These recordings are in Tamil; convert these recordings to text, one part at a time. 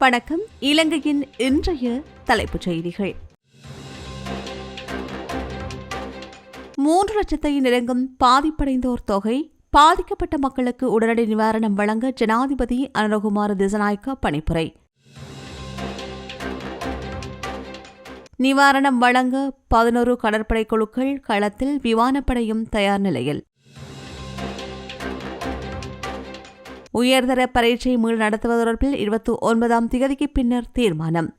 வணக்கம். இலங்கையின் இன்றைய தலைப்புச் செய்திகள். மூன்று லட்சத்தை நெருங்கும் பாதிப்படைந்தோர் தொகை பாதிக்கப்பட்ட மக்களுக்கு உடனடி நிவாரணம் வழங்க ஜனாதிபதி அனுரகுமார் திசநாயக்க பணிப்புரை. நிவாரணம் வழங்க பதினோரு கடற்படை குழுக்கள் களத்தில் விமானப்படையும் தயார் நிலையில். உயர்தர பரீட்சை மீள் நடத்துவது தொடர்பில் இருபத்தி ஒன்பதாம் திகதிக்கு பின்னர் தீர்மானம்.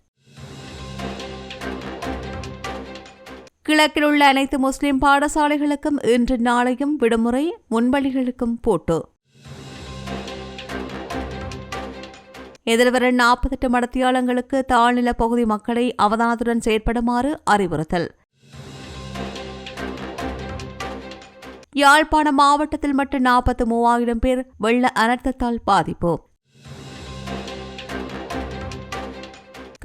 கிழக்கில் உள்ள அனைத்து முஸ்லிம் பாடசாலைகளுக்கும் இன்று நாளையும் விடுமுறை முன்பள்ளிகளுக்கும் போட்டு. எதிர்வர நாற்பத்தெட்டு மடத்தியாளங்களுக்கு தாழ்நில பகுதி மக்களை அவதானத்துடன் செயற்படுமாறு அறிவுறுத்தல். யாழ்ப்பாணம் மாவட்டத்தில் மட்டும் நாற்பத்தி மூவாயிரம் பேர் வெள்ள அனர்த்தத்தால் பாதிப்பு.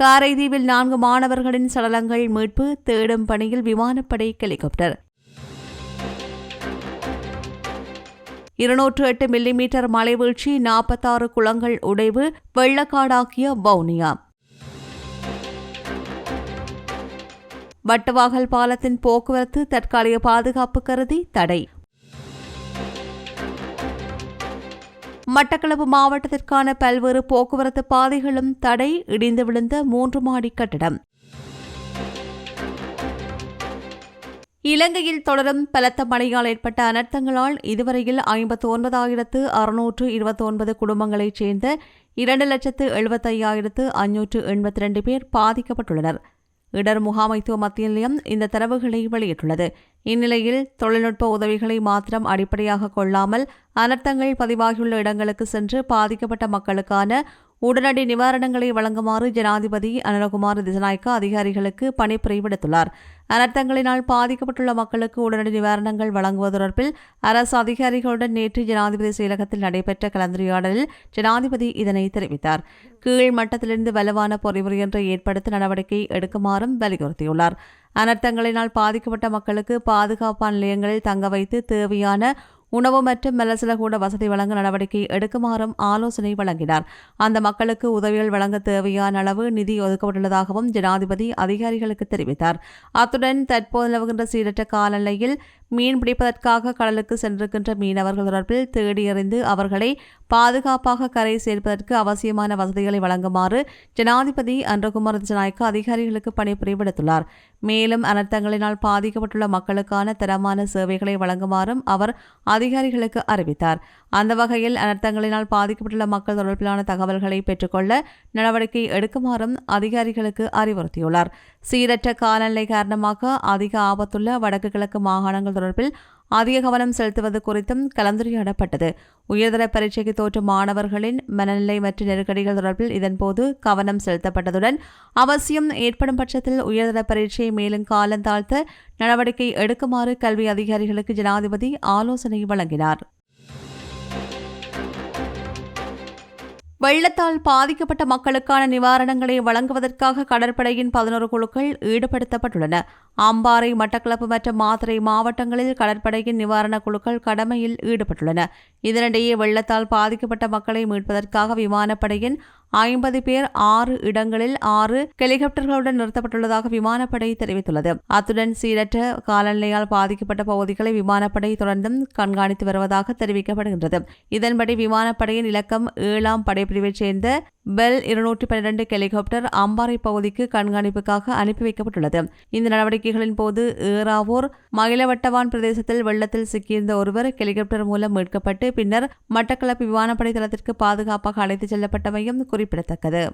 காரைதீவில் நான்கு மாணவர்களின் சடலங்கள் மீட்பு தேடும் பணியில் விமானப்படை ஹெலிகாப்டர். இருநூற்று எட்டு மில்லிமீட்டர் மழை வீழ்ச்சி நாற்பத்தாறு குளங்கள் உடைவு வெள்ளக்காடாக்கிய வவுனியா. வட்டவாகல் பாலத்தின் போக்குவரத்து தற்காலிக பாதுகாப்பு கருதி தடை. மட்டக்களப்பு மாவட்டத்திற்கான பல்வேறு போக்குவரத்து பாதைகளும் தடை இடிந்து விழுந்த மூன்று மாடி கட்டடம். இலங்கையில் தொடரும் பலத்த மழையால் ஏற்பட்ட அனர்த்தங்களால் இதுவரையில் ஐம்பத்து ஒன்பதாயிரத்து அறுநூற்று இருபத்தி ஒன்பது குடும்பங்களைச் சேர்ந்த இரண்டு லட்சத்து எழுபத்தையாயிரத்து அஞ்சூற்று எண்பத்தி ரெண்டு பேர் பாதிக்கப்பட்டுள்ளனர். இடர் முகாமைத்துவ மத்திய நிலையம் இந்த தரவுகளை வெளியிட்டுள்ளது. இந்நிலையில் தொழில்நுட்ப உதவிகளை மாத்திரம் அடிப்படையாக கொள்ளாமல் அனர்த்தங்கள் பதிவாகியுள்ள இடங்களுக்கு சென்று பாதிக்கப்பட்ட மக்களுக்கான உடனடி நிவாரணங்களை வழங்குமாறு ஜனாதிபதி அனுரகுமார் திசநாயக்க அதிகாரிகளுக்கு பணிப்புரை விடுத்துள்ளார் அனர்த்தங்களினால் பாதிக்கப்பட்டுள்ள மக்களுக்கு உடனடி நிவாரணங்கள் வழங்குவது தொடர்பில் அரசு அதிகாரிகளுடன் நேற்று ஜனாதிபதி செயலகத்தில் நடைபெற்ற கலந்துரையாடலில் ஜனாதிபதி இதனை தெரிவித்தார். கீழ் மட்டத்திலிருந்து வலுவான பொறிமுறையொன்றை ஏற்படுத்த நடவடிக்கை எடுக்குமாறும் வலியுறுத்தியுள்ளார். அனர்த்தங்களினால் பாதிக்கப்பட்ட மக்களுக்கு பாதுகாப்பான நிலையங்களில் தங்க வைத்து தேவையான உணவு மற்றும் மெலசில கூட வசதி வழங்க நடவடிக்கை எடுக்குமாறும் ஆலோசனை வழங்கினார். அந்த மக்களுக்கு உதவிகள் வழங்க தேவையான அளவு நிதி ஒதுக்கப்பட்டுள்ளதாகவும் ஜனாதிபதி அதிகாரிகளுக்கு தெரிவித்தார். அத்துடன் தற்போது நிலவுகின்ற சீரற்ற காலநிலையில் மீன் பிடிப்பதற்காக கடலுக்கு சென்றிருக்கின்ற மீனவர்கள் தொடர்பில் தேடியறிந்து அவர்களை பாதுகாப்பாக கரை சேர்ப்பதற்கு அவசியமான வசதிகளை வழங்குமாறு ஜனாதிபதி அன்றகுமார் திசநாயக்க அதிகாரிகளுக்கு பணிபுரி விடுத்துள்ளார் மேலும் அனர்த்தங்களினால் பாதிக்கப்பட்டுள்ள மக்களுக்கான தரமான சேவைகளை வழங்குமாறும் அவர் அதிகாரிகளுக்கு அறிவித்தார். அந்த வகையில் அனர்த்தங்களினால் பாதிக்கப்பட்டுள்ள மக்கள் தொடர்பிலான தகவல்களை பெற்றுக்கொள்ள நடவடிக்கை எடுக்குமாறும் அதிகாரிகளுக்கு அறிவுறுத்தியுள்ளார். சீரற்ற காலநிலை காரணமாக அதிக ஆபத்துள்ள வடக்கு கிழக்கு மாகாணங்கள் தொடர்பில் அதிக கவனம் செலுத்துவது குறித்தும் கலந்துரையாடப்பட்டது. உயர்தர பரீட்சைக்கு தோற்றும் மாணவர்களின் மனநிலை மற்றும் நெருக்கடிகள் தொடர்பில் இதன்போது கவனம் செலுத்தப்பட்டதுடன் அவசியம் ஏற்படும் பட்சத்தில் உயர்தர பரீட்சையை மேலும் காலந்தாழ்த்த நடவடிக்கை எடுக்குமாறு கல்வி அதிகாரிகளுக்கு ஜனாதிபதி ஆலோசனை வழங்கினார். வெள்ளத்தால் பாதிக்கப்பட்ட மக்களுக்கான நிவாரணங்களை வழங்குவதற்காக கடற்படையின் பதினோரு குழுக்கள் ஈடுபடுத்தப்பட்டுள்ளன. அம்பாறை மட்டக்களப்பு மற்றும் மாத்திரை மாவட்டங்களில் கடற்படையின் நிவாரணக் குழுக்கள் கடமையில் ஈடுபட்டுள்ளன. இதனிடையே வெள்ளத்தால் பாதிக்கப்பட்ட மக்களை மீட்பதற்காக விமானப்படையின் ஐம்பது பேர் ஆறு இடங்களில் ஆறு ஹெலிகாப்டர்களுடன் நிறுத்தப்பட்டுள்ளதாக விமானப்படை தெரிவித்துள்ளது. அத்துடன் சீரற்ற காலநிலையால் பாதிக்கப்பட்ட பகுதிகளை விமானப்படை தொடர்ந்தும் கண்காணித்து வருவதாக தெரிவிக்கப்படுகின்றது. இதன்படி விமானப்படையின் இலக்கம் ஏழாம் படைப்பிரிவைச் சேர்ந்த பெல் இருநூற்றி பன்னிரண்டு ஹெலிகாப்டர் அம்பாறை பகுதிக்கு கண்காணிப்புக்காக அனுப்பி வைக்கப்பட்டுள்ளது. இந்த நடவடிக்கைகளின் போது ஏறாவூர் மகிழவட்டவான் பிரதேசத்தில் வெள்ளத்தில் சிக்கியிருந்த ஒருவர் ஹெலிகாப்டர் மூலம் மீட்கப்பட்டு பின்னர் மட்டக்களப்பு விமானப்படை தளத்திற்கு பாதுகாப்பாக அழைத்துச் செல்லப்பட்டமையும் குறிப்பிடத்தக்கது.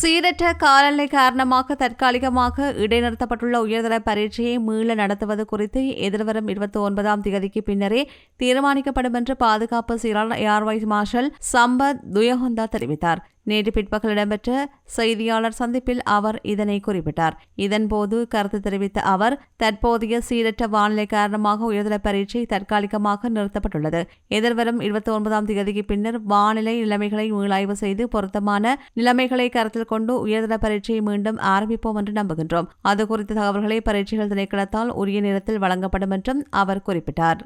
சீரற்ற காலநிலை காரணமாக தற்காலிகமாக இடைநிறுத்தப்பட்டுள்ள உயர்தர பரீட்சையை மீள நடத்துவது குறித்து எதிர்வரும் இருபத்தி ஒன்பதாம் தேதிக்கு பின்னரே தீர்மானிக்கப்படும் என்று பாதுகாப்பு செயலாளர் ஏர்வைஸ் மார்ஷல் சம்பத் துயஹொந்தா தெரிவித்தார். நேற்று பிற்பகல் இடம்பெற்ற செய்தியாளர் சந்திப்பில் அவர் இதனை குறிப்பிட்டார். இதன்போது கருத்து தெரிவித்த அவர் தற்போதைய சீரற்ற வானிலை காரணமாக உயர்தர பரீட்சை தற்காலிகமாக நிறுத்தப்பட்டுள்ளது. எதிர்வரும் இருபத்தி ஒன்பதாம் தேதிக்கு பின்னர் வானிலை நிலைமைகளை மீளாய்வு செய்து பொருத்தமான நிலைமைகளை கருத்தில் கொண்டு உயர்தர பரீட்சையை மீண்டும் ஆரம்பிப்போம் என்று நம்புகின்றோம். அது குறித்த தகவல்களை பரீட்சைகள் திணைக்களத்தால் உரிய நேரத்தில் வழங்கப்படும் என்றும் அவர் குறிப்பிட்டார்.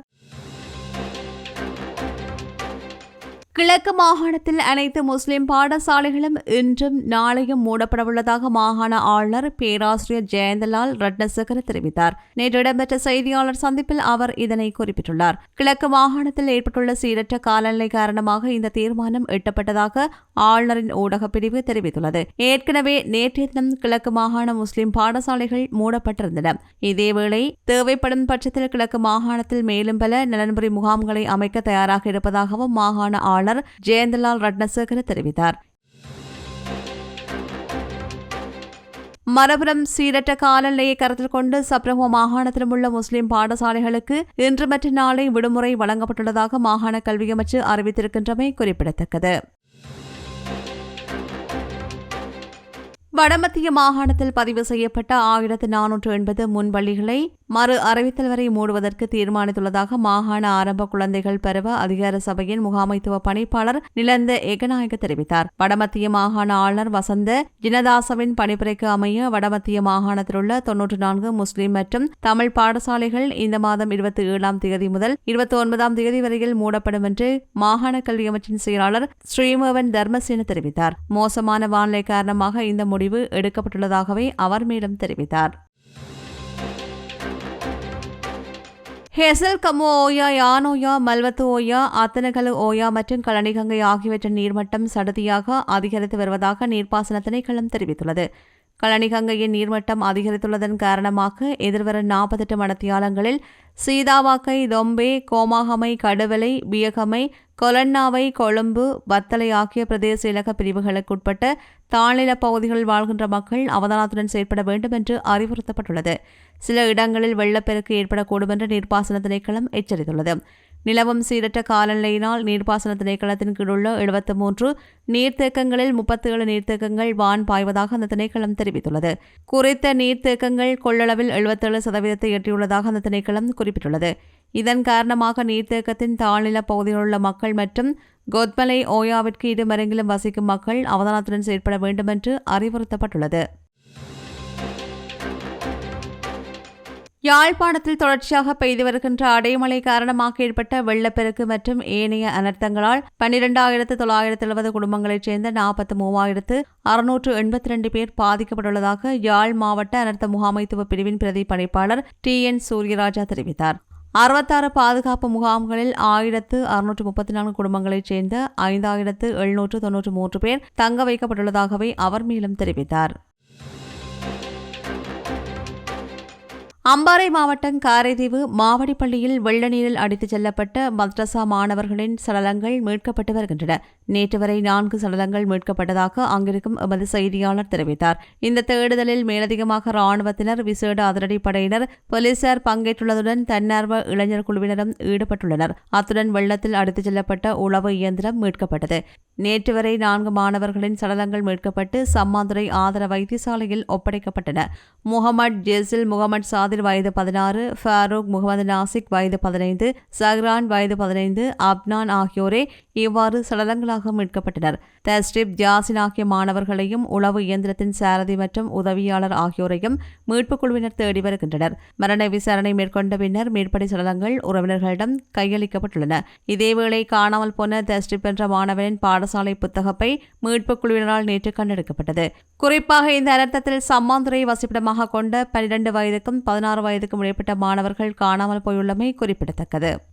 கிழக்கு மாகாணத்தில் அனைத்து முஸ்லிம் பாடசாலைகளும் இன்றும் நாளையும் மூடப்படவுள்ளதாக மாகாண ஆளுநர் பேராசிரியர் ஜெயந்தலால் ரட்னசேகர தெரிவித்தார். நேற்று இடம்பெற்ற செய்தியாளர் சந்திப்பில் அவர் இதனை குறிப்பிட்டுள்ளார். கிழக்கு மாகாணத்தில் ஏற்பட்டுள்ள சீரற்ற காலநிலை காரணமாக இந்த தீர்மானம் எட்டப்பட்டதாக ஆளுநரின் ஊடகப் பிரிவு தெரிவித்துள்ளது. ஏற்கனவே நேற்றைய தினம் கிழக்கு மாகாண முஸ்லிம் பாடசாலைகள் மூடப்பட்டிருந்தன. இதேவேளை தேவைப்படும் பட்சத்தில் கிழக்கு மாகாணத்தில் மேலும் பல நலன்புரி முகாம்களை அமைக்க தயாராக இருப்பதாகவும் மாகாண ஆளுநர் ஜெயந்தலால் ரட்னசேகர தெரிவித்தார். மரபுரம் சீரற்ற காலநிலையை கருத்தில் கொண்டு சப்ரஹோ மாகாணத்திலும் உள்ள முஸ்லிம் பாடசாலைகளுக்கு இன்று மற்றும் நாளை விடுமுறை வழங்கப்பட்டுள்ளதாக மாகாண கல்வி அமைச்சு அறிவித்திருக்கின்றமை குறிப்பிடத்தக்கது. வடமத்திய மாகாணத்தில் பதிவு செய்யப்பட்ட ஆயிரத்து நானூற்று எண்பது முன்வள்ளிகளை மறு அறிவித்தல் வரை மூடுவதற்கு தீர்மானித்துள்ளதாக மாகாண ஆரம்ப குழந்தைகள் பருவ அதிகார சபையின் முகாமைத்துவ பணிப்பாளர் நிலந்த ஏகநாயக தெரிவித்தார். வடமத்திய மாகாண ஆளுநர் வசந்த ஜினதாசவின் பணிப்புரைக்கு அமைய வடமத்திய மாகாணத்தில் உள்ள தொன்னூற்று நான்கு முஸ்லிம் மற்றும் தமிழ் பாடசாலைகள் இந்த மாதம் இருபத்தி ஏழாம் தேதி முதல் இருபத்தி ஒன்பதாம் தேதி வரையில் மூடப்படும் என்று மாகாண கல்வி அமைச்சின் செயலாளர் ஸ்ரீமோவன் தர்மசேன தெரிவித்தார். மோசமான வானிலை காரணமாக இந்த முடிவு எடுக்கப்பட்டுள்ளதாகவே அவர் மேலும் தெரிவித்தார். ஹெசல் கமு ஓயா யானோயா மல்வத்து ஓயா அத்தனகலு ஓயா மற்றும் கலனிகங்கை ஆகியவற்றின் நீர்மட்டம் சடுதியாக அதிகரித்து வருவதாக நீர்ப்பாசன திணைக்களம் தெரிவித்துள்ளது கலனிகங்கையின் நீர்மட்டம் அதிகரித்துள்ளதன் காரணமாக எதிர்வரும் நாற்பத்தெட்டு மணத்தியாலங்களில் சீதாவாக்கை தொம்பே கோமாகமை கடுவலை பியகமை கொலன்னாவை கொழும்பு வத்தலை ஆகிய பிரதேச இலக்க பிரிவுகளுக்குட்பட்ட தாழ்நில பகுதிகளில் வாழ்கின்ற மக்கள் அவதானத்துடன் செயற்பட வேண்டும் என்று அறிவுறுத்தப்பட்டுள்ளது. சில இடங்களில் வெள்ளப்பெருக்கு ஏற்படக்கூடும் என்று நீர்ப்பாசன திணைக்களம் எச்சரித்துள்ளது. நிலவும் சீரற்ற காலநிலையினால் நீர்ப்பாசன திணைக்களத்தின் கீழுள்ள எழுபத்தி மூன்று நீர்த்தேக்கங்களில் முப்பத்தி ஏழு நீர்த்தேக்கங்கள் வான் பாய்வதாக அந்த திணைக்களம் தெரிவித்துள்ளது. குறித்த நீர்த்தேக்கங்கள் கொள்ளளவில் எழுபத்தேழு சதவீதத்தை எட்டியுள்ளதாக அந்த திணைக்களம் குறிப்பிட்டுள்ளது. இதன் காரணமாக நீர்த்தேக்கத்தின் தாழ்நில பகுதியில் உள்ள மக்கள் மற்றும் கொத்மலை ஓயாவிற்கு இருமருங்கிலும் வசிக்கும் மக்கள் அவதானத்துடன் செயற்பட வேண்டும் என்று அறிவுறுத்தப்பட்டுள்ளது. யாழ்ப்பாணத்தில் தொடர்ச்சியாக பெய்து வருகின்ற அடைமழை காரணமாக ஏற்பட்ட வெள்ளப்பெருக்கு மற்றும் ஏனைய அனர்த்தங்களால் பன்னிரெண்டாயிரத்து தொள்ளாயிரத்து எழுபது குடும்பங்களைச் சேர்ந்த நாற்பத்தி மூவாயிரத்து அறுநூற்று எண்பத்தி ரெண்டு பேர் பாதிக்கப்பட்டுள்ளதாக யாழ் மாவட்ட அனர்த்த முகாமைத்துவ பிரிவின் பிரதி பணிப்பாளர் டி. என். சூரியராஜா தெரிவித்தார். அறுபத்தாறு பாதுகாப்பு முகாம்களில் ஆயிரத்து அறுநூற்று முப்பத்தி நான்கு குடும்பங்களைச் சேர்ந்த ஐந்தாயிரத்து எழுநூற்று தொன்னூற்று மூன்று பேர் தங்க வைக்கப்பட்டுள்ளதாகவே அவர் மேலும் தெரிவித்தார். அம்பாறை மாவட்டம் காரைதீவு மாவடிப்பள்ளியில் வெள்ள நீரில் அடித்துச் செல்லப்பட்ட மத்ரசா மாணவர்களின் சடலங்கள் மீட்கப்பட்டு வருகின்றன. நேற்று வரை நான்கு சடலங்கள் மீட்கப்பட்டதாக அங்கிருக்கும் எமது செய்தியாளர் தெரிவித்தார். இந்த தேடுதலில் மேலதிகமாக ராணுவத்தினர் விசேட அதிரடிப்படையினர் போலீசார் பங்கேற்றுள்ளதுடன் தன்னார்வ இளைஞர் குழுவினரும் ஈடுபட்டுள்ளனர். அத்துடன் வெள்ளத்தில் அடித்துச் செல்லப்பட்ட உளவு இயந்திரம் மீட்கப்பட்டது. நேற்று வரை நான்கு மாணவர்களின் சடலங்கள் மீட்கப்பட்டு சம்மாந்துறை ஆதர வைத்தியசாலையில் ஒப்படைக்கப்பட்டன. முகமது ஜெசில் முகமது சாதிர் வயது பதினாறு ஃபாரூக் முகமது நாசிக் வயது பதினைந்து சஹ்ரான் வயது பதினைந்து அப்னான் ஆகியோரே இவ்வாறு சடலங்களாக மீட்கப்பட்டனர். தஸ்டிப் ஜாசின் ஆகிய மாணவர்களையும் உளவு இயந்திரத்தின் சாரதி மற்றும் உதவியாளர் ஆகியோரையும் மீட்புக் குழுவினர் தேடி வருகின்றனர். மரண விசாரணை மேற்கொண்ட பின்னர் மேற்படி சடலங்கள் உறவினர்களிடம் கையளிக்கப்பட்டுள்ளன. இதேவேளை காணாமல் போன தஸ்டிப் என்ற மாணவனின் பாடசாலை புத்தகப்பை மீட்புக் குழுவினரால் நேற்று கண்டெடுக்கப்பட்டது. குறிப்பாக இந்த அனர்த்தத்தில் சம்மாந்துறை வசிப்பிடமாக கொண்ட பனிரெண்டு வயதுக்கும் பதினாறு வயதுக்கும் இடைப்பட்ட மாணவர்கள் காணாமல் போயுள்ளமை குறிப்பிடத்தக்கது.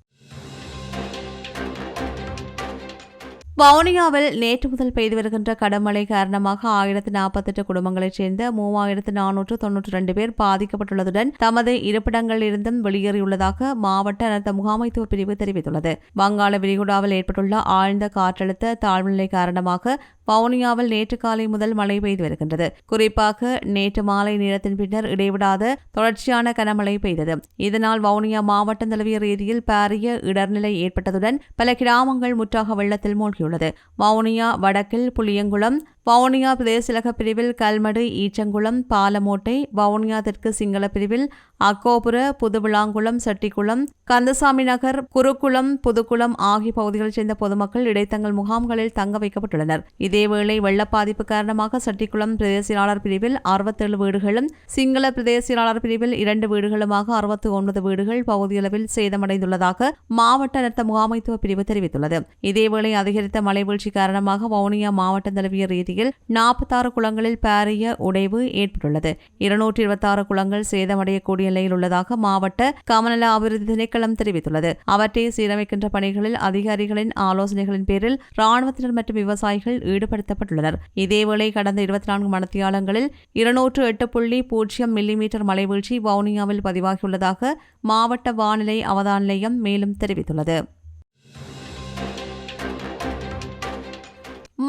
வவுனியாவில் நேற்று முதல் பெய்து வருகின்ற கடமழை காரணமாக ஆயிரத்து நாற்பத்தெட்டு குடும்பங்களைச் சேர்ந்த மூவாயிரத்து நானூற்று தொன்னூற்றி ரெண்டு பேர் பாதிக்கப்பட்டுள்ளதுடன் தமது இருப்பிடங்களில் இருந்தும் வெளியேறியுள்ளதாக மாவட்ட அனர்த்த முகாமைத்துவ பிரிவு தெரிவித்துள்ளது. வங்காள விரிகுடாவில் ஏற்பட்டுள்ள ஆழ்ந்த காற்றழுத்த தாழ்வுநிலை காரணமாக வவுனியாவில் நேற்று காலை முதல் மழை பெய்து வருகின்றது. குறிப்பாக நேற்று மாலை நேரத்தின் பின்னர் இடைவிடாத தொடர்ச்சியான கனமழை பெய்தது. இதனால் வவுனியா மாவட்டம் தழுவிய ரீதியில் பாரிய இடர்நிலை ஏற்பட்டதுடன் பல கிராமங்கள் முற்றாக வெள்ளத்தில் மூழ்கியுள்ளது. வவுனியா வடக்கில் புளியங்குளம் வவுனியா பிரதேசலக பிரிவில் கல்மடு ஈச்சங்குளம் பாலமோட்டை வவுனியா தெற்கு சிங்கள பிரிவில் அக்கோபுர புதுவிளாங்குளம் செட்டிக்குளம் கந்தசாமி நகர் குருக்குளம் புதுக்குளம் ஆகிய பகுதிகளைச் சேர்ந்த பொதுமக்கள் இடைத்தங்கள் முகாம்களில் தங்க வைக்கப்பட்டுள்ளனர். இதே இதேவேளை வெள்ள பாதிப்பு காரணமாக சட்டிக்குளம் பிரதேசியாளர் பிரிவில் அறுபத்தேழு வீடுகளும் சிங்கள பிரதேசியாளர் பிரிவில் இரண்டு வீடுகளுமாக அறுபத்தி ஒன்பது வீடுகள் பகுதியளவில் சேதமடைந்துள்ளதாக மாவட்ட அனர்த்த முகாமைத்துவ பிரிவு தெரிவித்துள்ளது. இதேவேளை அதிகரித்த மழைவீழ்ச்சி காரணமாக வவுனியா மாவட்ட தழுவிய ரீதியில் நாற்பத்தாறு குளங்களில் பாரிய உடைவு ஏற்பட்டுள்ளது. இருநூற்றி இருபத்தாறு குளங்கள் சேதமடையக்கூடிய நிலையில் உள்ளதாக மாவட்ட கமநல அபிவிருத்தி திணைக்களம் தெரிவித்துள்ளது. அவற்றை சீரமைக்கின்ற பணிகளில் அதிகாரிகளின் ஆலோசனைகளின் பேரில் ராணுவத்தினர் மற்றும் விவசாயிகள் ஈடுபடுத்தப்பட்டுள்ளனர் இதேவேளை கடந்த இருபத்தி நான்கு மணத்தியாலங்களில் இருநூற்று எட்டு புள்ளி பூஜ்ஜியம் மில்லிமீட்டர் மழைவீழ்ச்சி வவுனியாவில் பதிவாகியுள்ளதாக மாவட்ட வானிலை அவதான நிலையம் மேலும் தெரிவித்துள்ளது.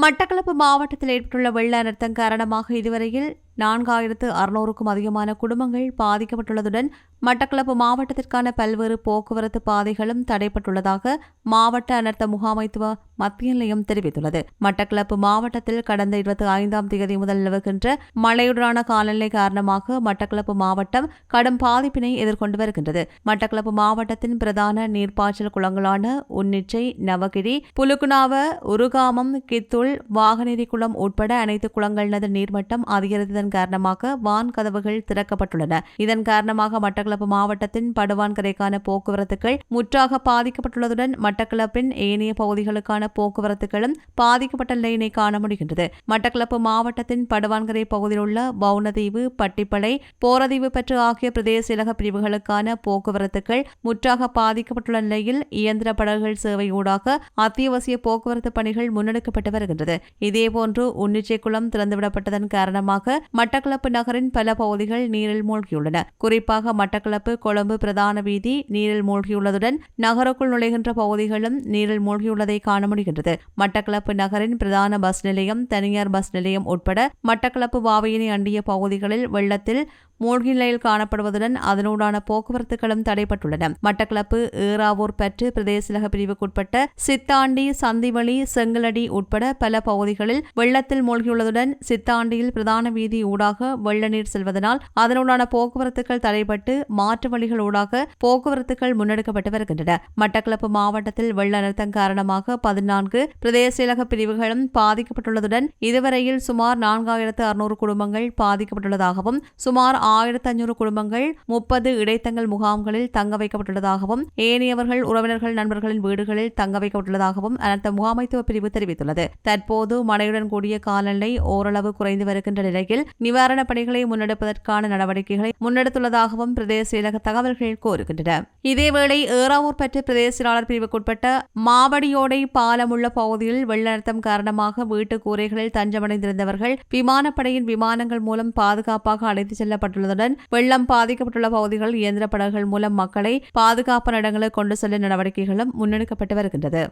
மட்டக்களப்பு மாவட்டத்தில் ஏற்பட்டுள்ள வெள்ள அனர்த்தம் காரணமாக இதுவரையில் நான்காயிரத்து அறுநூறுக்கும் அதிகமான குடும்பங்கள் பாதிக்கப்பட்டுள்ளதுடன் மட்டக்களப்பு மாவட்டத்திற்கான பல்வேறு போக்குவரத்து பாதைகளும் தடைப்பட்டுள்ளதாக மாவட்ட அனர்த்த முகாமைத்துவ மத்திய நிலையம் தெரிவித்துள்ளது. மட்டக்களப்பு மாவட்டத்தில் கடந்த இருபத்தி ஐந்தாம் தேதி முதல் நிலவுகின்ற மழையுடனான காலநிலை காரணமாக மட்டக்களப்பு மாவட்டம் கடும் பாதிப்பினை எதிர்கொண்டு வருகின்றது. மட்டக்களப்பு மாவட்டத்தின் பிரதான நீர்ப்பாய்ச்சல் குளங்களான உன்னிச்சை நவகிரி புலுக்குனாவ உருகாமம் கித்துள் வாகநேரி குளம் உட்பட அனைத்து குளங்களினது நீர்மட்டம் அதிகரித்ததன் காரணமாக வான் கதவுகள் திறக்கப்பட்டுள்ளன. இதன் காரணமாக மட்டக்களப்பு மாவட்டத்தின் படுவான்கரைக்கான போக்குவரத்துகள் முற்றாக பாதிக்கப்பட்டுள்ளதுடன் மட்டக்களப்பின் ஏனைய பகுதிகளுக்கான போக்குவரத்துகளும் பாதிக்கப்பட்ட நிலையினை காண முடிகின்றது. மட்டக்களப்பு மாவட்டத்தின் படுவான்கரை பகுதியில் உள்ள பவுனதீவு பட்டிப்பளை போரதீவு பெற்று ஆகிய பிரதேச இலக பிரிவுகளுக்கான போக்குவரத்துகள் முற்றாக பாதிக்கப்பட்டுள்ள நிலையில் இயந்திர படகுகள் சேவை ஊடாக அத்தியாவசிய போக்குவரத்து பணிகள் முன்னெடுக்கப்பட்டு வருகின்றது. இதேபோன்று உன்னிச்சைக்குளம் திறந்துவிடப்பட்டதன் காரணமாக மட்டக்களப்பு நகரின் பல பகுதிகள் நீரில் மூழ்கியுள்ளன. குறிப்பாக மட்டக்களப்பு கொழும்பு பிரதான வீதி நீரில் மூழ்கியுள்ளதுடன் நகருக்குள் நுழைகின்ற பகுதிகளும் நீரில் மூழ்கியுள்ளதை காண முடிகின்றது. மட்டக்களப்பு நகரின் பிரதான பஸ் நிலையம் தனியார் பஸ் நிலையம் உட்பட மட்டக்களப்பு வாவையினை அண்டிய பகுதிகளில் வெள்ளத்தில் மூழ்கி நிலையில் காணப்படுவதுடன் அதனூடான போக்குவரத்துகளும் தடைப்பட்டுள்ளன மட்டக்களப்பு ஏறாவூர் பற்று பிரதேசலக பிரிவுக்குட்பட்ட சித்தாண்டி சந்திவழி செங்கலடி உட்பட பல பகுதிகளில் வெள்ளத்தில் மூழ்கியுள்ளதுடன் சித்தாண்டியில் பிரதான வீதி ஊடாக வெள்ள நீர் செல்வதனால் அதனுடான போக்குவரத்துகள் தடைப்பட்டு மாற்று வழிகள் ஊடாக போக்குவரத்துகள் முன்னெடுக்கப்பட்டு வருகின்றன. மட்டக்களப்பு மாவட்டத்தில் வெள்ள அழுத்தம் காரணமாக பதினான்கு பிரதேசலக பிரிவுகளும் பாதிக்கப்பட்டுள்ளதுடன் இதுவரையில் சுமார் நான்காயிரத்து அறுநூறு குடும்பங்கள் பாதிக்கப்பட்டுள்ளதாகவும் சுமார் ஆயிரத்து ஐநூறு குடும்பங்கள் முப்பது இடைத்தங்கல் முகாம்களில் தங்க வைக்கப்பட்டுள்ளதாகவும் ஏனையவர்கள் உறவினர்கள் நண்பர்களின் வீடுகளில் தங்க வைக்கப்பட்டுள்ளதாகவும் அனர்த்த முகாமைத்துவ பிரிவு தெரிவித்துள்ளது. தற்போது மழையுடன் கூடிய காலநிலை ஓரளவு குறைந்து வருகின்ற நிலையில் நிவாரணப் பணிகளை முன்னெடுப்பதற்கான நடவடிக்கைகளை முன்னெடுத்துள்ளதாகவும் பிரதேச செயலக தகவல்கள் கூறுகின்றன. இதேவேளை ஏறாவூர் பற்று பிரதேச செயலாளர் பிரிவுக்குட்பட்ட மாவடியோடை பாலமுள்ள பகுதியில் வெள்ள காரணமாக வீட்டு கூரைகளில் தஞ்சமடைந்திருந்தவர்கள் விமானப்படையின் விமானங்கள் மூலம் பாதுகாப்பாக அழைத்துச் செல்லப்பட்டுள்ளதுடன் வெள்ளம் பாதிக்கப்பட்டுள்ள பகுதிகளில் இயந்திர படகுகள் மூலம் மக்களை பாதுகாப்பான இடங்களுக்கு கொண்டு செல்லும் நடவடிக்கைகளும் முன்னெடுக்கப்பட்டு வருகின்றது.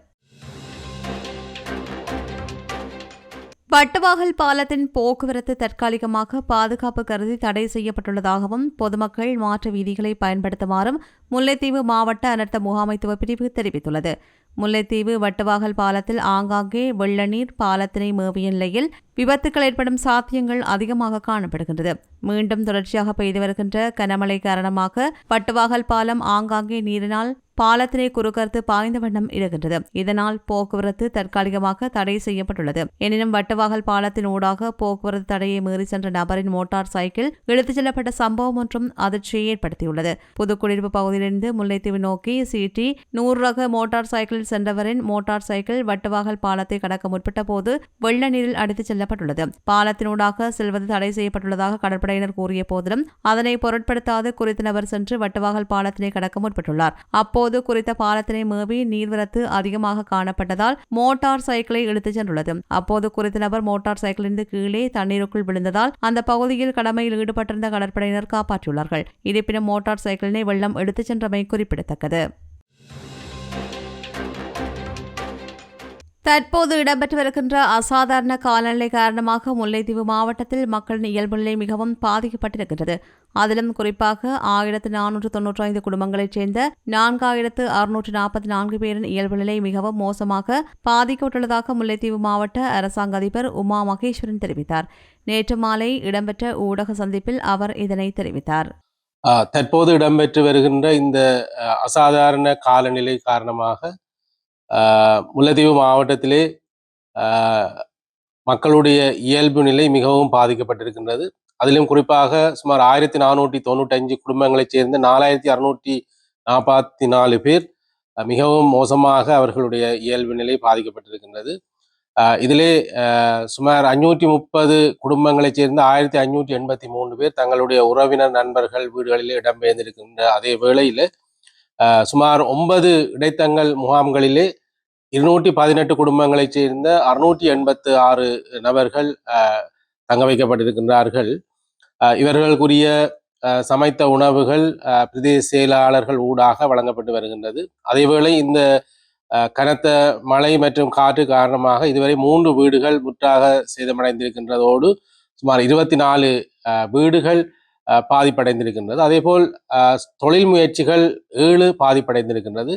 வட்டுவாகல் பாலத்தின் போக்குவரத்து தற்காலிகமாக பாதுகாப்பு கருதி தடை செய்யப்பட்டுள்ளதாகவும் பொதுமக்கள் மாற்று வீதிகளை பயன்படுத்துமாறும் முல்லைத்தீவு மாவட்ட அனர்த்த முகாமைத்துவ பிரிவு தெரிவித்துள்ளது. முல்லைத்தீவு வட்டுவாகல் பாலத்தில் ஆங்காங்கே வெள்ளநீர் பாலத்தினை மேவிய நிலையில் விபத்துக்கள் ஏற்படும் சாத்தியங்கள் அதிகமாக காணப்படுகின்றது. மீண்டும் தொடர்ச்சியாக பெய்து வருகின்ற கனமழை காரணமாக வட்டுவாகல் பாலம் ஆங்காங்கே நீரினால் பாலத்தினை குறுக்கறுத்து பாய்ந்த வண்ணம் இருக்கின்றது. இதனால் போக்குவரத்து தற்காலிகமாக தடை செய்யப்பட்டுள்ளது. எனினும் வட்டுவாகல் பாலத்தின் ஊடாக போக்குவரத்து தடையை மீறி சென்ற நபரின் மோட்டார் சைக்கிள் இழுத்துச் செல்லப்பட்ட சம்பவம் ஒன்றும் அதிர்ச்சியை ஏற்படுத்தியுள்ளது. புதுக்குடியிருப்பு பகுதியிலிருந்து முல்லைத்தீவு நோக்கி சிடி நூறு ரக மோட்டார் சைக்கிளில் சென்றவரின் மோட்டார் சைக்கிள் வட்டுவாகல் பாலத்தை கடக்க முற்பட்ட போது வெள்ள நீரில் அடித்துச் செல்லப்பட்டுள்ளது பாலத்தினூடாக செல்வது தடை செய்யப்பட்டுள்ளதாக கடற்படையினர் கூறிய போதிலும் அதனை பொருட்படுத்தாது குறித்த நபர் சென்று வட்டவாகல் பாலத்தினை கடக்க முற்பட்டுள்ளார். அப்போது குறித்த பாலத்தினை மேவி நீர்வரத்து அதிகமாக காணப்பட்டதால் மோட்டார் சைக்கிளை இழுத்துச் சென்றுள்ளது. அப்போது குறித்த நபர் மோட்டார் சைக்கிளிலிருந்து கீழே தண்ணீருக்குள் விழுந்ததால் அந்த பகுதியில் கடமையில் ஈடுபட்டிருந்த கடற்படையினர் காப்பாற்றியுள்ளார்கள். இருப்பினும் மோட்டார் சைக்கிளினை வெள்ளம் எடுத்துச் சென்றமை குறிப்பிடத்தக்கது. தற்போது இடம்பெற்று வருகின்ற அசாதாரண காலநிலை காரணமாக முல்லைத்தீவு மாவட்டத்தில் மக்களின் இயல்பு நிலை மிகவும் பாதிக்கப்பட்டிருக்கின்றது. அதிலும் குறிப்பாக ஆயிரத்து நானூற்று தொன்னூற்றி ஐந்து குடும்பங்களைச் சேர்ந்த நான்காயிரத்து அறுநூற்று நாற்பத்தி நான்கு பேரின் இயல்பு நிலை மிகவும் மோசமாக பாதிக்கப்பட்டுள்ளதாக முல்லைத்தீவு மாவட்ட அரசாங்க அதிபர் உமா மகேஸ்வரன் தெரிவித்தார். நேற்று மாலை இடம்பெற்ற ஊடக சந்திப்பில் அவர் இதனை தெரிவித்தார். தற்போது இடம்பெற்று வருகின்ற இந்த அசாதாரண காலநிலை காரணமாக முல்லைத்தீவு மாவட்டத்திலே மக்களுடைய இயல்பு நிலை மிகவும் பாதிக்கப்பட்டிருக்கின்றது. அதிலும் குறிப்பாக சுமார் ஆயிரத்தி நானூற்றி தொண்ணூற்றஞ்சு குடும்பங்களைச் சேர்ந்த நாலாயிரத்தி அறுநூற்றி நாற்பத்தி நாலு பேர் மிகவும் மோசமாக அவர்களுடைய இயல்பு நிலை பாதிக்கப்பட்டிருக்கின்றது. இதிலே சுமார் அஞ்சூற்றி முப்பது குடும்பங்களைச் சேர்ந்த ஆயிரத்தி ஐநூற்றி எண்பத்தி மூணு பேர் தங்களுடைய உறவினர் நண்பர்கள் வீடுகளிலே இடம்பெயர்ந்திருக்கின்ற அதே வேளையில் சுமார் ஒன்பது இடைத்தங்கள் முகாம்களிலே இருநூற்றி பதினெட்டு குடும்பங்களைச் சேர்ந்த அறுநூற்றி எண்பத்து ஆறு நபர்கள் தங்க வைக்கப்பட்டிருக்கின்றார்கள் இவர்களுக்குரிய சமைத்த உணவுகள் பிரதேச செயலாளர்கள் ஊடாக வழங்கப்பட்டு வருகின்றது. அதேவேளை இந்த கனத்த மழை மற்றும் காற்று காரணமாக இதுவரை மூன்று வீடுகள் முற்றாக சேதமடைந்திருக்கின்றதோடு சுமார் இருபத்தி நாலு வீடுகள் பாதிப்படைந்திருக்கின்றது. அதேபோல் தொழில் முயற்சிகள் ஏழு பாதிப்படைந்திருக்கின்றது.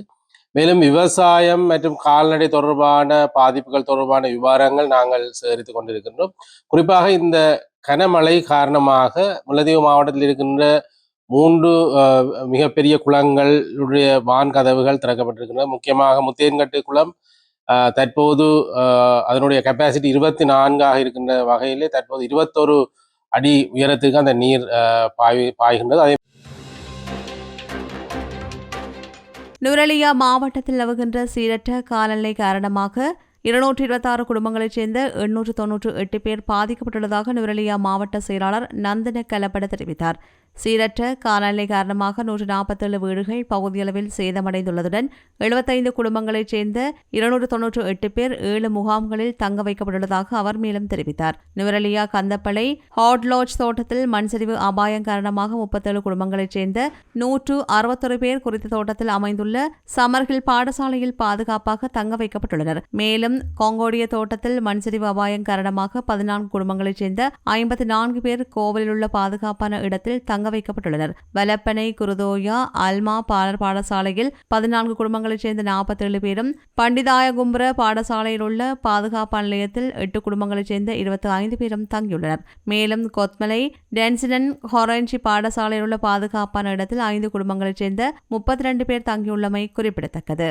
மேலும் விவசாயம் மற்றும் கால்நடை தொடர்பான பாதிப்புகள் தொடர்பான விவரங்கள் நாங்கள் சேகரித்து கொண்டிருக்கின்றோம். குறிப்பாக இந்த கனமழை காரணமாக முல்லைத்தீவு மாவட்டத்தில் இருக்கின்ற மூன்று மிகப்பெரிய குளங்களுடைய வான் கதவுகள் திறக்கப்பட்டிருக்கின்றன. முக்கியமாக முத்தேன்கட்டு குளம் தற்போது அதனுடைய கெப்பாசிட்டி இருபத்தி நான்காக இருக்கின்ற வகையிலே தற்போது இருபத்தொரு அடி உயரத்துக்கு அந்த நீர் பாய் பாய்கின்றது. அதே நுரலியா மாவட்டத்தில் நிலவுகின்ற சீரற்ற காலநிலை காரணமாக இருநூற்றி இருபத்தாறு குடும்பங்களைச் சேர்ந்த எண்ணூற்று தொன்னூற்று எட்டு பேர் பாதிக்கப்பட்டுள்ளதாக நுரலியா மாவட்ட செயலாளர் நந்தன கலப்பட தெரிவித்தார். சீரற்ற காலநிலை காரணமாக நூற்று நாற்பத்தேழு வீடுகள் பகுதியளவில் சேதமடைந்துள்ளதுடன் எழுபத்தைந்து குடும்பங்களைச் சேர்ந்த இருநூற்று தொன்னூற்று எட்டு பேர் ஏழு முகாம்களில் தங்க வைக்கப்பட்டுள்ளதாக அவர் மேலும் தெரிவித்தார். நுவரலியா கந்தப்பளை ஹாட் தோட்டத்தில் மண்சரிவு அபாயம் காரணமாக முப்பத்தேழு குடும்பங்களைச் சேர்ந்த நூற்று அறுபத்தொரு பேர் குறித்த தோட்டத்தில் அமைந்துள்ள சமர்ஹில் பாடசாலையில் பாதுகாப்பாக தங்க வைக்கப்பட்டுள்ளனர். மேலும் கொங்கோடிய தோட்டத்தில் மண்சரிவு அபாயம் காரணமாக பதினான்கு குடும்பங்களைச் சேர்ந்த ஐம்பத்தி நான்கு பேர் கோவிலில் உள்ள பாதுகாப்பான இடத்தில் தங்க வைக்கப்பட்டுள்ளனர். வலப்பனை குருதோயா அல்மா பாலர் பாடசாலையில் பதினான்கு குடும்பங்களைச் சேர்ந்த நாற்பத்தி ஏழு பேரும் பண்டிதாயகும்புர பாடசாலையில் உள்ள பாதுகாப்பு நிலையத்தில் எட்டு குடும்பங்களைச் சேர்ந்த இருபத்தி ஐந்து பேரும் தங்கியுள்ளனர். மேலும் கொத்மலை டென்சிடன் ஹொரஞ்சி பாடசாலையில் உள்ள பாதுகாப்பான இடத்தில் ஐந்து குடும்பங்களைச் சேர்ந்த முப்பத்தி ரெண்டு பேர் தங்கியுள்ளமை குறிப்பிடத்தக்கது.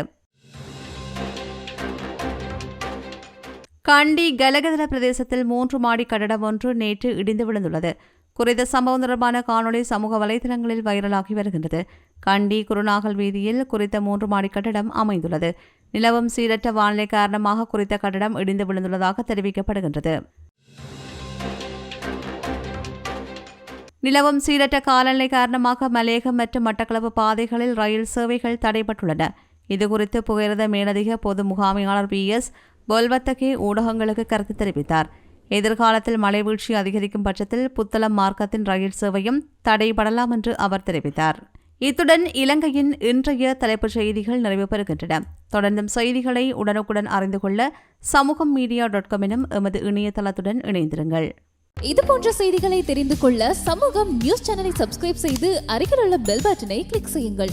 கண்டி கலகதல பிரதேசத்தில் மூன்று மாடி கட்டடம் ஒன்று நேற்று இடிந்து விழுந்துள்ளது. குறித்த சம்பவம் தொடர்பான காணொளி சமூக வலைதளங்களில் வைரலாகி வருகின்றது. கண்டி குருநாகல் வீதியில் குறித்த மூன்று மாடி கட்டடம் அமைந்துள்ளது. நிலவும் சீரற்ற வானிலை காரணமாக குறித்த கட்டடம் இடிந்து விழுந்துள்ளதாக தெரிவிக்கப்படுகின்றது. நிலவும் சீரற்ற காலநிலை காரணமாக மலையகம் மற்றும் மட்டக்களப்பு பாதைகளில் ரயில் சேவைகள் தடைபட்டுள்ளன. இதுகுறித்து புகையிரத மேலதிக பொது முகாமையாளர் பி எஸ் பொல்வத்தகே ஊடகங்களுக்கு கருத்து தெரிவித்தார். எதிர்காலத்தில் மழை வீழ்ச்சி அதிகரிக்கும் பட்சத்தில் புத்தளம் மார்க்கத்தின் ரயில் சேவையும் தடைபடலாம் என்று அவர் தெரிவித்தார். இத்துடன் இலங்கையின் இன்றைய தலைப்புச் செய்திகள் நிறைவு பெறுகின்றன. தொடர்ந்தும் செய்திகளை உடனுக்குடன் அறிந்து கொள்ள சமூகம் மீடியா டாட் காம் எனும் எமது இணையதளத்துடன் இணைந்திருங்கள். இது போன்ற செய்திகளை தெரிந்து கொள்ள சமூகம் நியூஸ் சேனலை சப்ஸ்கிரைப் செய்து அருகில் உள்ள பெல் பட்டனை கிளிக் செய்யுங்கள்.